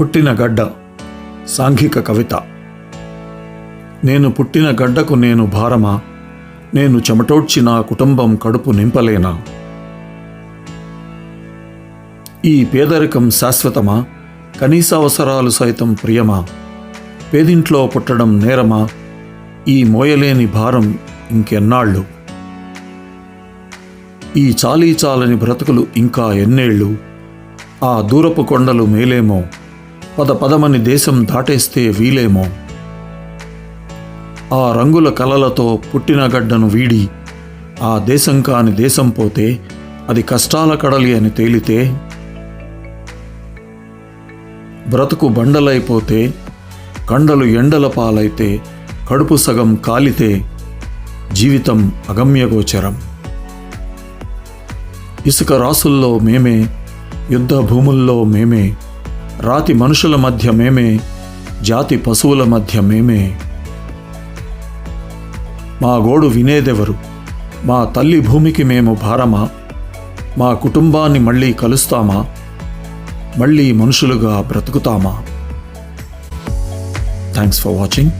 పుట్టిన గడ్డ సాంఘిక కవిత. నేను పుట్టిన గడ్డకు నేను భారమా? నేను చెమటోడ్చి నా కుటుంబం కడుపు నింపలేనా? ఈ పేదరికం శాశ్వతమా? కనీస అవసరాలు సైతం ప్రియమా? పేదింట్లో పుట్టడం నేరమా? ఈ మోయలేని భారం ఇంకెన్నాళ్ళు? ఈ చాలీ చాలని బ్రతుకులు ఇంకా ఎన్నేళ్ళు? ఆ దూరపు కొండలు మేలేమో? పద పదమని దేశం దాటేస్తే వీలేమో. ఆ రంగుల కలలతో పుట్టిన గడ్డను వీడి ఆ దేశం కాని దేశం పోతే అది కష్టాల కడలి అని తేలితే బ్రతుకు బండలైపోతే కండలు ఎండల పాలైతే కడుపు సగం కాలితే జీవితం అగమ్యగోచరం ఇసుక రాసుల్లో మేమే యుద్ధ భూముల్లో మేమే రాతి మనుషుల మధ్య మేమే జాతి పశువుల మధ్య మేమే. మా గోడు వినేదెవరు? మా తల్లి భూమికి మేము భారమా? మా కుటుంబాన్ని మళ్ళీ కలుస్తామా? మళ్ళీ మనుషులుగా బ్రతుకుతామా? Thanks for watching